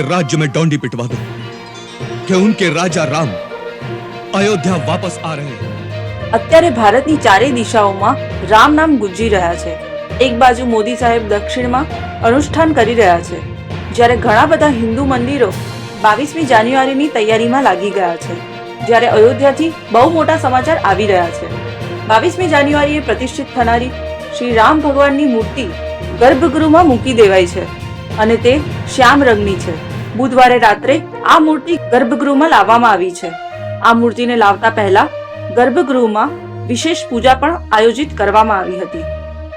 राज्य में डोंडी पिटवा दो कि उनके राजा राम अयोध्या वापस आ रहे हैं અત્યારે ભારતની ચારેય દિશાઓમાં રામ નામ ગુંજી રહ્યા છે એક બાજુ મોદી સાહેબ દક્ષિણમાં અનુષ્ઠાન કરી રહ્યા છે જ્યારે ઘણા બધા હિન્દુ મંદિરો બાવીસમી જાન્યુઆરીની તૈયારીમાં લાગી ગયા છે જ્યારે અયોધ્યાથી બહુ મોટા સમાચાર આવી રહ્યા છે બાવીસમી જાન્યુઆરીએ પ્રતિષ્ઠિત થનારી શ્રી રામ ભગવાનની મૂર્તિ ગર્ભગૃહમાં મૂકી દેવાઈ છે અને તે શ્યામ રંગની છે બુધવારે રાત્રે આ મૂર્તિ ગર્ભગૃહમાં લાવવામાં આવી છે. આ મૂર્તિને લાવતા પહેલા ગર્ભગૃહમાં વિશેષ પૂજા પણ આયોજિત કરવામાં આવી હતી.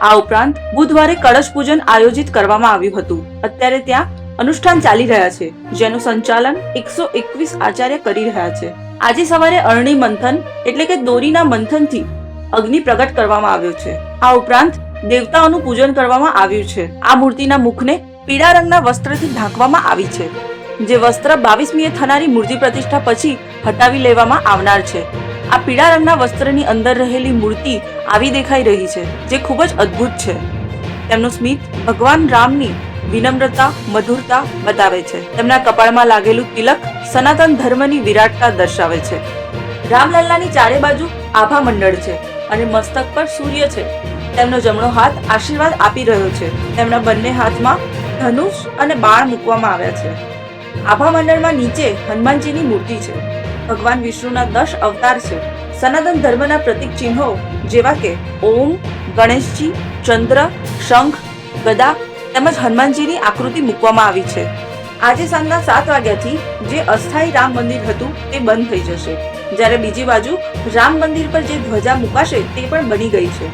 આ ઉપરાંત બુધવારે કળશ પૂજન આયોજિત કરવામાં આવ્યું હતું. અત્યારે ત્યાં અનુષ્ઠાન ચાલી રહ્યા છે, જેનું સંચાલન એકસો એકવીસ આચાર્ય કરી રહ્યા છે. આજે સવારે અરણી મંથન એટલે કે દોરીના મંથનથી અગ્નિ પ્રગટ કરવામાં આવ્યો છે. આ ઉપરાંત દેવતાઓનું પૂજન કરવામાં આવ્યું છે. આ મૂર્તિના મુખને પીળા રંગના વસ્ત્રથી ઢાંકવામાં આવી છે, જે વસ્ત્ર બાવીસમીએ થનારી મૂર્તિ પ્રતિષ્ઠા પછી હટાવી લેવામાં આવનાર છે. આ પીળા રંગના વસ્ત્રની અંદર રહેલી મૂર્તિ આવી દેખાઈ રહી છે, જે ખૂબ જ અદ્ભુત છે. તેમનું સ્મિત ભગવાન રામની વિનમ્રતા, મધુરતા બતાવે છે. તેમના કપાળમાં લાગેલું તિલક સનાતન ધર્મની વિરાટતા દર્શાવે છે. રામલલ્લાની ચારે બાજુ આભા મંડળ છે અને મસ્તક પર સૂર્ય છે. તેમનો જમણો હાથ આશીર્વાદ આપી રહ્યો છે. તેમના બંને હાથમાં ધનુષ અને બાણ મૂકવામાં આવ્યા છે. આભા મંડળમાં નીચે હનુમાનજીની મૂર્તિ છે. ભગવાન વિષ્ણુના દસ અવતાર છે. સનાતન ધર્મના પ્રતીક ચિહ્નો જેવા કે ઓમ, ગણેશજી, ચંદ્ર, શંખ, ગદા તેમજ હનુમાનજીની આકૃતિ મૂકવામાં આવી છે. આજે સાંજના સાત વાગ્યાથી જે અસ્થાયી રામ મંદિર હતું તે બંધ થઈ જશે. જ્યારે બીજી બાજુ રામ મંદિર પર જે ધ્વજા મુકાશે તે પણ બની ગઈ છે.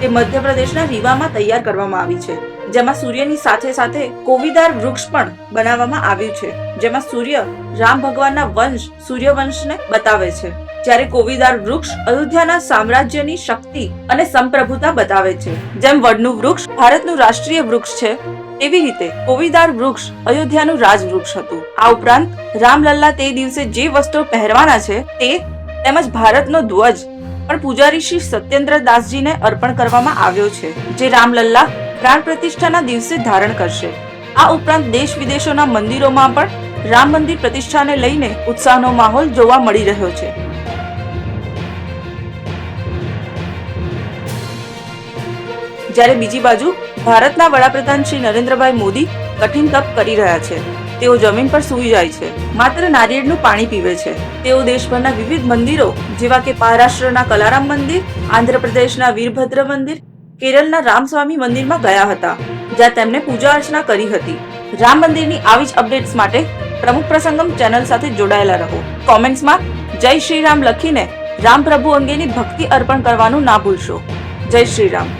તે મધ્યપ્રદેશના રીવામાં તૈયાર કરવામાં આવી છે. જેમાં સૂર્યની સાથે સાથે કોવિદાર વૃક્ષ પણ બનાવવામાં આવ્યું છે, જેમાં સૂર્ય રામ ભગવાનના વંશ, સૂર્યવંશને બતાવે છે. જ્યારે કોવિદાર વૃક્ષ અયોધ્યાના સામ્રાજ્યની શક્તિ અને સંપ્રભુતા બતાવે છે. જેમ વડનું વૃક્ષ ભારતનું રાષ્ટ્રીય વૃક્ષ છે એવી રીતે કોવિદાર વૃક્ષ અયોધ્યાનું રાજવૃક્ષ હતું. આ ઉપરાંત રામલલ્લા તે દિવસે જે વસ્ત્રો પહેરવાના છે, તે તેમજ ભારતનો ધ્વજ પણ પૂજારી શ્રી સત્યેન્દ્ર દાસજીને અર્પણ કરવામાં આવ્યો છે, જે રામલલ્લા પ્રાણ પ્રતિષ્ઠાના દિવસે ધારણ કરશે. આ ઉપરાંત દેશ વિદેશોના મંદિરોમાં પણ રામ મંદિર પ્રતિષ્ઠાને લઈને ઉત્સાહનો માહોલ જોવા મળી રહ્યો છે. જ્યારે બીજી બાજુ ભારતના વડાપ્રધાન શ્રી નરેન્દ્રભાઈ મોદી કઠિન તપ કરી રહ્યા છે, તેઓ જમીન પર સૂઈ જાય છે, માત્ર નારિયેળનું પાણી પીવે છે. તેઓ દેશભરના વિવિધ મંદિરો જેવા કે મહારાષ્ટ્રના કલારામ મંદિર, આંધ્રપ્રદેશના વીરભદ્ર મંદિર કેરળના રામસ્વામી મંદિરમાં ગયા હતા, જ્યાં તેમણે પૂજા અર્ચના કરી હતી. રામ મંદિરની આવી જ અપડેટ્સ માટે પ્રમુખ પ્રસંગમ ચેનલ સાથે જોડાયેલા રહો. કોમેન્ટ્સમાં જય શ્રી રામ લખીને રામ પ્રભુ અંગેની ભક્તિ અર્પણ કરવાનું ના ભૂલશો. જય શ્રી રામ